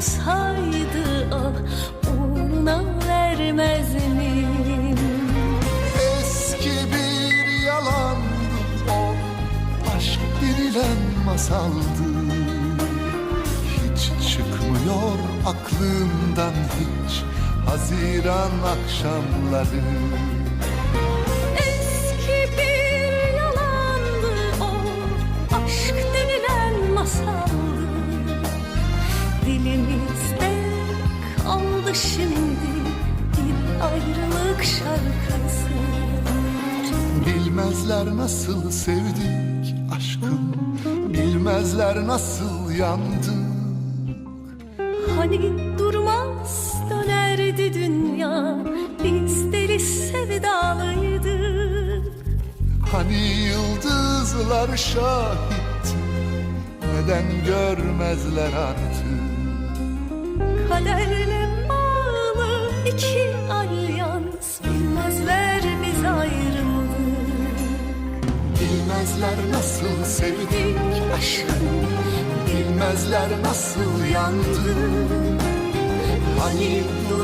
olsaydı ah uğruna vermez mi? Eski bir yalan o aşk denilen masaldı. Hiç çıkmıyor aklımdan hiç Haziran akşamları. Eski bir yalandı o aşk denilen masal. Dilimizde kaldı şimdi Bir ayrılık şarkısı. Bilmezler nasıl sevdik aşkım Bilmezler nasıl yandık. Hani durmaz dönerdi dünya Biz deli sevdalıydık Hani yıldızlar şahit Neden görmezler artık Kaderle bağlı iki alyans. Bilmezler biz ayrıldık. Bilmezler nasıl sevdik aşkım Bilmezler nasıl yandık. Hani durmaz